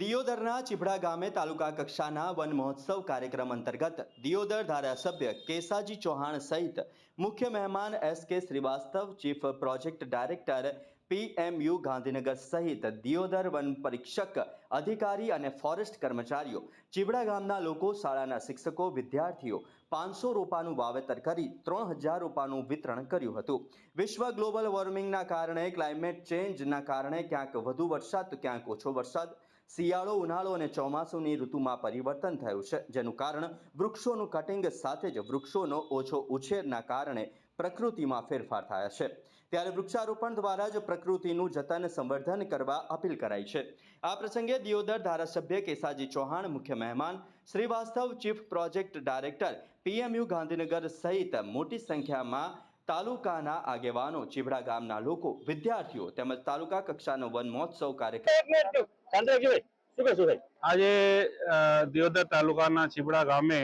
દિયોદરના ચીભડા ગામે તાલુકા કક્ષાના વન મહોત્સવ કાર્યક્રમ અંતર્ગત દિયોદર ધારાસભ્ય કેસાજી ચૌહાણ સહિત મુખ્ય મહેમાન S K Srivastava, chief project director PMU Gandhinagar સહિત દિયોદર વન પરીક્ષક, અધિકારી અને ફોરેસ્ટ કર્મચારીઓ ચીબડા ગામના લોકો, શાળાના શિક્ષકો, વિદ્યાર્થીઓ પાંચસો રોપાનું વાવેતર કરી ત્રણ હજાર રોપાનું વિતરણ કર્યું હતું. વિશ્વ ગ્લોબલ વોર્મિંગના કારણે, ક્લાઇમેટ ચેન્જના કારણે ક્યાંક વધુ વરસાદ તો ક્યાંક ઓછો વરસાદ શિયાળો, ઉનાળો અને ચોમાસુની ઋતુમાં પરિવર્તન થયું છે, જેનું કારણ વૃક્ષોનું કટિંગ સાથે જ વૃક્ષોનો ઓછો ઉછેરના કારણે પ્રકૃતિમાં ફેરફાર થયા છે. ત્યારે વૃક્ષારોપણ દ્વારા જ પ્રકૃતિનું જતન, સંવર્ધન કરવા અપીલ કરાઈ છે. આ પ્રસંગે દિયોદર ધારાસભ્ય કેસાજી ચૌહાણ, મુખ્ય મહેમાન Srivastava chief project director PMU Gandhinagar સહિત મોટી સંખ્યામાં તાલુકાના આગેવાનો ચીબડા ગામના લોકો, વિદ્યાર્થીઓ તેમજ તાલુકા કક્ષાનો વન મહોત્સવ કાર્યક્રમ આજે દિયોદર તાલુકાના ચીબડા ગામે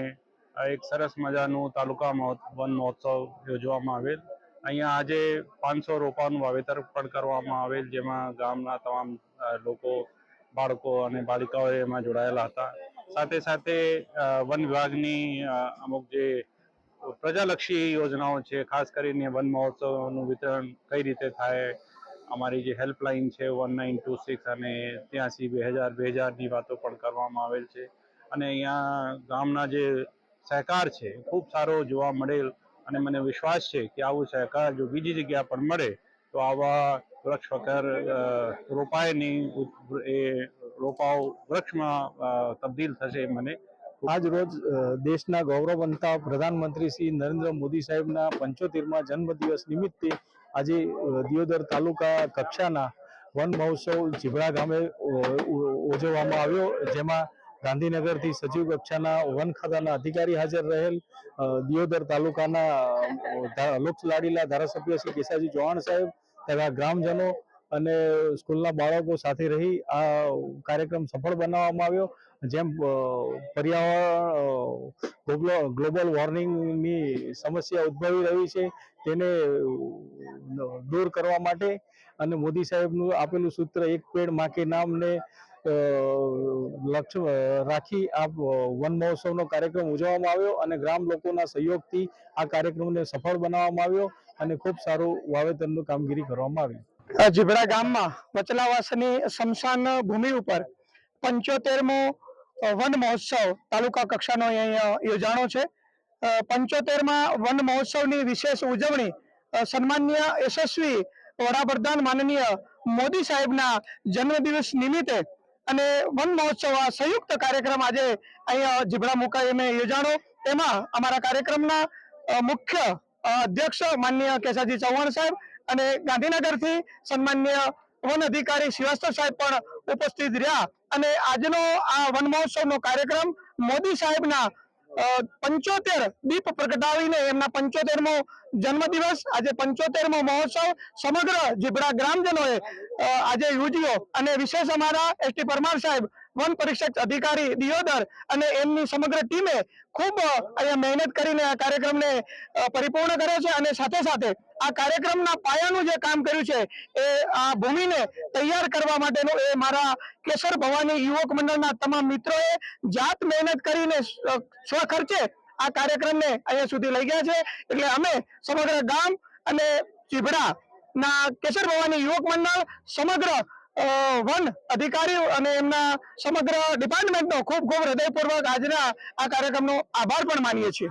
એક સરસ મજાનું તાલુકા વન મહોત્સવ યોજવામાં આવેલ. અહીંયા આજે પાંચસો રોપાનું વાવેતર પણ કરવામાં આવેલ, જેમાં ગામના તમામ લોકો, બાળકો અને બાલિકાઓ એમાં જોડાયેલા હતા. સાથે સાથે વન વિભાગની અમુક જે પ્રજાલક્ષી યોજનાઓ છે, ખાસ કરીને વન મહોત્સવનું વિતરણ કઈ રીતે થાય અમારી જે હેલ્પલાઇન છે વન નાઇન ટુ સિક્સ અને ત્યાંથી બે હજાર, બે હજારની વાતો પણ કરવામાં આવેલ છે. અને અહીંયા ગામના જે સહકાર છે, ખૂબ સારો જોવા મળેલ અને મને વિશ્વાસ છે કે આવું સહકાર જો બીજી જગ્યા પર મળે, તો આવા વૃક્ષ વગર રોપાય નહીં એ રોપાઓ વૃક્ષમાં તબદીલ થશે મને આજ રોજ દેશના દેશના ગૌરવવંતા પ્રધાનમંત્રી શ્રી નરેન્દ્ર મોદી સાહેબના પંચોતેરમાં જન્મદિવસ નિમિત્તે આજે દિયોદર તાલુકા કક્ષાના વન મહોત્સવ ચીભડા ગામે ઉજવવામાં આવ્યો. જેમાં ગાંધીનગરથી સચિવ કક્ષાના વન ખાતાના અધિકારી હાજર રહેલ દિયોદર તાલુકાના લોકલાડીલા ધારાસભ્ય શ્રી કેસાજી ચૌહાણ સાહેબ તથા ગ્રામજનો અને સ્કૂલના બાળકો સાથે રહી આ કાર્યક્રમ સફળ બનાવવામાં આવ્યો. જેમ પર્યાવરણ ગ્લોબલ વોર્મિંગની સમસ્યા ઉદ્ભવી રહી છે, તેને દૂર કરવા માટે અને મોદી સાહેબનું આપેલું સૂત્ર, એક પેડમાં નામને લક્ષ્ય રાખી આ વન મહોત્સવનો કાર્યક્રમ ઉજવવામાં આવ્યો અને ગ્રામ લોકોના સહયોગથી આ કાર્યક્રમને સફળ બનાવવામાં આવ્યો અને ખૂબ સારું વાવેતરનું કામગીરી કરવામાં આવી. જીભડા ગામમાં વચલાવાસની સ્મશાન ભૂમિ ઉપર પંચોતેરમો વન મહોત્સવ તાલુકા કક્ષાનો અહીંયા યોજાણો છે. પંચોતેરમાં વન મહોત્સવની વિશેષ ઉજવણી સન્માન્ય યશસ્વી વડાપ્રધાન માનનીય મોદી સાહેબના જન્મદિવસ નિમિત્તે અને વન મહોત્સવ આ સંયુક્ત કાર્યક્રમ આજે અહીંયા જીભડા મુકામે યોજાણો. તેમાં અમારા કાર્યક્રમના મુખ્ય અધ્યક્ષ માનનીય કેસાજી ચૌહાણ સાહેબ અને ગાંધીનગરથી સન્માન્ય વન અધિકારી શ્રીવાસ્તવ સાહેબ પણ ઉપસ્થિત રહ્યા. અને આજનો આ વન મહોત્સવનો કાર્યક્રમ મોદી સાહેબના પંચોતેર દીપ પ્રગટાવીને એમના પંચોતેરમો જન્મદિવસ, આજે પંચોતેરમો મહોત્સવ સમગ્ર જીબડા ગ્રામજનોએ આજે યોજ્યો અને વિશેષ અમારા એસટી પરમાર સાહેબ વન પરીક્ષક અધિકારી દિયોદર અને એમની સમગ્ર ટીમે ખૂબ અહીંયા મહેનત કરીને આ કાર્યક્રમને પરિપૂર્ણ કર્યો છે અને સાથે સાથે આ કાર્યક્રમના પાયાનું જે કામ કર્યું છે એ આ ભૂમિને તૈયાર કરવા માટેનું એ મારા કેસર ભવાની યુવક મંડળના તમામ મિત્રોએ જાત મહેનત કરીને સ્વખર્ચે આ કાર્યક્રમને અહીંયા સુધી લઈ ગયા છે. એટલે અમે સમગ્ર ગામ અને ચીભડા ના કેસર ભવાની યુવક મંડળ સમગ્ર વન અધિકારીઓ અને એમના સમગ્ર ડિપાર્ટમેન્ટનો ખૂબ ખૂબ હૃદયપૂર્વક આજના આ કાર્યક્રમનો આભાર પણ માનીએ છીએ.